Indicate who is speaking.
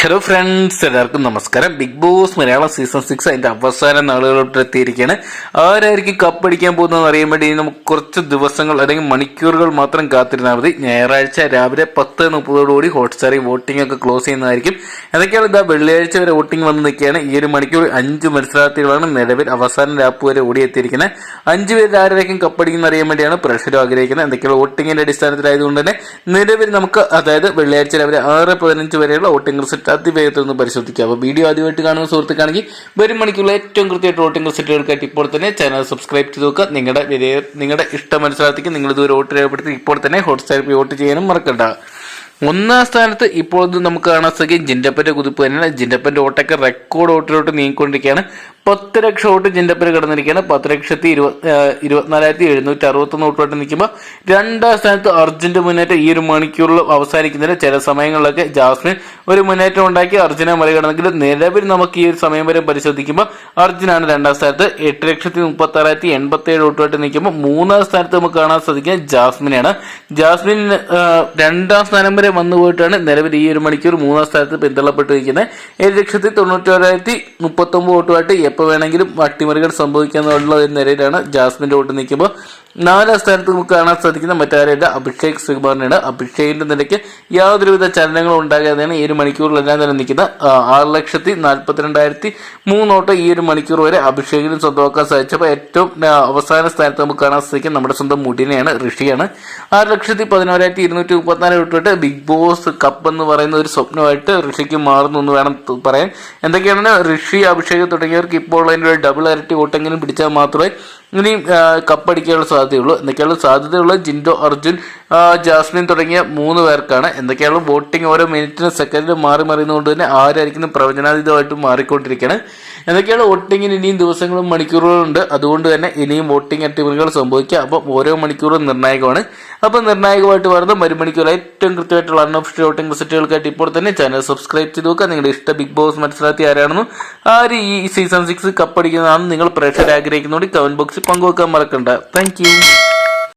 Speaker 1: Hello friends എല്ലാവർക്കും നമസ്കാരം. Big boss Malayalam season six അതിന്റെ അവസാന നാളുകളോട്ട് എത്തിയിരിക്കുകയാണ്. ആരായിരിക്കും കപ്പടിക്കാൻ പോകുന്നതെന്ന് അറിയാൻ വേണ്ടി നമുക്ക് കുറച്ച് ദിവസങ്ങൾ അല്ലെങ്കിൽ മണിക്കൂറുകൾ മാത്രം കാത്തിരുന്നാൽ മതി. ഞായറാഴ്ച രാവിലെ പത്ത് മുപ്പതോടുകൂടി ഹോട്ട്സ്റ്റാറിൽ വോട്ടിംഗ് ഒക്കെ ക്ലോസ് ചെയ്യുന്നതായിരിക്കും. എന്തൊക്കെയാണ് ഇതാ വെള്ളിയാഴ്ച വരെ വോട്ടിംഗ് വന്ന് നിൽക്കുകയാണ്. ഈ ഒരു മണിക്കൂർ അഞ്ച് മത്സരാർത്ഥികളാണ് നിലവിൽ അവസാന ലാപ്പ് വരെ ഓടിയെത്തിയിരിക്കുന്നത്. അഞ്ച് പേര് ആരായിരിക്കും കപ്പടിക്കുന്ന അറിയാൻ വേണ്ടിയാണ് പ്രേക്ഷകർ ആഗ്രഹിക്കുന്നത്. എന്തൊക്കെയാണ് വോട്ടിങ്ങിന്റെ അടിസ്ഥാനത്തിലായതുകൊണ്ട് തന്നെ നിലവിൽ നമുക്ക് അതായത് വെള്ളിയാഴ്ച രാവിലെ ആറ് പതിനഞ്ച് വരെയുള്ള വോട്ടിംഗ് റിസൾട്ട് അതിവേഗത്തിൽ ഒന്ന് പരിശോധിക്കുക. അപ്പോൾ വീഡിയോ ആദ്യമായിട്ട് കാണുന്ന സുഹൃത്തുക്കാണെങ്കിൽ വരും മണിക്കുള്ള ഏറ്റവും കൃത്യമായിട്ട് വോട്ടിംഗ് റിസൾട്ടുകൾക്കായിട്ട് ഇപ്പോൾ തന്നെ ചാനൽ സബ്സ്ക്രൈബ് ചെയ്ത് നോക്കുക. നിങ്ങളുടെ വിധേയ നിങ്ങളുടെ ഇഷ്ടം മനസ്സിലാക്കി നിങ്ങൾ ഇതുവരെ വോട്ട് രേഖപ്പെടുത്തി ഇപ്പോൾ തന്നെ ഹോട്ട്സ്റ്റാറിൽ വോട്ട് ചെയ്യാനും മറക്കണ്ട. ഒന്നാം സ്ഥാനത്ത് ഇപ്പോൾ നമുക്ക് കാണാൻ സാധിക്കും. ജിൻഡപ്പന്റെ കുതിപ്പ് തന്നെയാണ്. ജിൻഡപ്പന്റെ ഓട്ടൊക്കെ റെക്കോർഡ് വോട്ടിലോട്ട് നീങ്ങിക്കൊണ്ടിരിക്കുകയാണ്. പത്ത് ലക്ഷം വോട്ട് ജിൻഡപ്പന് കിടന്നിരിക്കുകയാണ്. പത്ത് ലക്ഷത്തി ഇരുപത് ഇരുപത്തിനാലായിരത്തി എഴുന്നൂറ്റി അറുപത്തൊന്ന് വോട്ടുമായിട്ട് നിൽക്കുമ്പോൾ രണ്ടാം സ്ഥാനത്ത് അർജുന്റെ മുന്നേറ്റം ഈ ഒരു മണിക്കൂറിൽ അവസാനിക്കുന്നതിന് ചില സമയങ്ങളിലൊക്കെ ജാസ്മിൻ ഒരു മുന്നേറ്റം ഉണ്ടാക്കി അർജുനെ മറികടന്നെങ്കിൽ നിലവിൽ നമുക്ക് ഈ ഒരു സമയം വരെ പരിശോധിക്കുമ്പോൾ അർജുനാണ് രണ്ടാം സ്ഥാനത്ത്. എട്ട് ലക്ഷത്തി മുപ്പത്തി ആറായിരത്തി എൺപത്തി ഏഴ് വോട്ടുമായിട്ട് നിൽക്കുമ്പോൾ മൂന്നാം സ്ഥാനത്ത് നമുക്ക് കാണാൻ സാധിക്കുക ജാസ്മിനെയാണ്. ജാസ്മിൻ രണ്ടാം സ്ഥാനം വരെ വന്നു പോയിട്ടാണ് നിലവിൽ ഈ ഒരു മണിക്കൂർ മൂന്നാം സ്ഥാനത്ത് പിന്തള്ളപ്പെട്ടിരിക്കുന്നത്. ഏഴ് ലക്ഷത്തി തൊണ്ണൂറ്റോരായിരത്തി മുപ്പത്തൊമ്പത് വോട്ടുമായിട്ട് എപ്പോൾ വേണമെങ്കിലും അട്ടിമറികൾ സംഭവിക്കാന്നുള്ള ഒരു നിലയിലാണ് ജാസ്മിന്റെ കൂട്ട് നിൽക്കുമ്പോൾ നാലാം സ്ഥാനത്ത് നമുക്ക് കാണാൻ സാധിക്കുന്ന മറ്റാരല്ല അഭിഷേക് ശ്രീകുമാറിനാണ് അഭിഷേകിന്റെ നിലയ്ക്ക് യാതൊരുവിധ ചലനങ്ങളും ഉണ്ടാകാതെയാണ് ഈ ഒരു മണിക്കൂറിലെല്ലാം തന്നെ നിൽക്കുന്ന ആ, ആറ് ലക്ഷത്തി നാൽപ്പത്തിരണ്ടായിരത്തി മൂന്നോട്ട് ഈ ഒരു മണിക്കൂർ വരെ അഭിഷേകിന് സ്വന്തമാക്കാൻ സാധിച്ചപ്പോൾ ഏറ്റവും അവസാന സ്ഥാനത്ത് നമുക്ക് കാണാൻ സാധിക്കും നമ്മുടെ സ്വന്തം മുടിനെയാണ് ഋഷിയാണ്. ആറ് ലക്ഷത്തി പതിനോരായിരത്തി ഇരുന്നൂറ്റി മുപ്പത്തിനാല് വിട്ടിട്ട് ബിഗ് ബോസ് കപ്പ് എന്ന് പറയുന്ന ഒരു സ്വപ്നമായിട്ട് ഋഷിക്ക് മാറുന്നു എന്ന് വേണം പറയാൻ. എന്തൊക്കെയാണെന്ന് ഋഷി അഭിഷേക് തുടങ്ങിയവർക്ക് ഇപ്പോൾ അതിന്റെ ഒരു ഡബിൾ ഇരട്ടി വോട്ടെങ്കിലും പിടിച്ചാൽ മാത്രമേ ഇനി കപ്പടിക്കാനുള്ള സാധ്യതയുള്ളൂ. എന്തൊക്കെയാണ് സാധ്യതയുള്ള ജിൻഡോ അർജുൻ ജാസ്മിൻ തുടങ്ങിയ മൂന്ന് പേർക്കാണ്. എന്തൊക്കെയാണ് വോട്ടിംഗ് ഓരോ മിനിറ്റിനും സെക്കൻഡിലും മാറി മറിയുന്നതുകൊണ്ട് തന്നെ ആരായിരിക്കും പ്രവചനാതീതമായിട്ട് മാറിക്കൊണ്ടിരിക്കുകയാണ് എന്തൊക്കെയാണ് വോട്ടിങ്ങിന് ഇനിയും ദിവസങ്ങളും മണിക്കൂറുകളും ഉണ്ട്. അതുകൊണ്ട് തന്നെ ഇനിയും വോട്ടിംഗ് അട്ടിമറികൾ സംഭവിക്കുക അപ്പം ഓരോ മണിക്കൂറും നിർണായകമാണ്. അപ്പം നിർണായകമായിട്ട് വരുന്ന മരുമണിക്കൂർ ഏറ്റവും കൃത്യമായിട്ടുള്ള അൺഓഫ് വോട്ടിംഗ് റിസൾട്ടുകൾക്കായിട്ട് ഇപ്പോൾ തന്നെ ചാനൽ സബ്സ്ക്രൈബ് ചെയ്ത് നോക്കുക. നിങ്ങളുടെ ഇഷ്ട ബിഗ് ബോസ് മത്സരാർത്ഥി ആരാണെന്നും ആര് ഈ സീസൺ സിക്സ് കപ്പടിക്കുന്നതാണെന്ന് നിങ്ങൾ പ്രേക്ഷകർ ആഗ്രഹിക്കുന്നതുകൊണ്ട് കമന്റ് ബോക്സിൽ പങ്കുവെക്കാൻ മറക്കണ്ട. താങ്ക്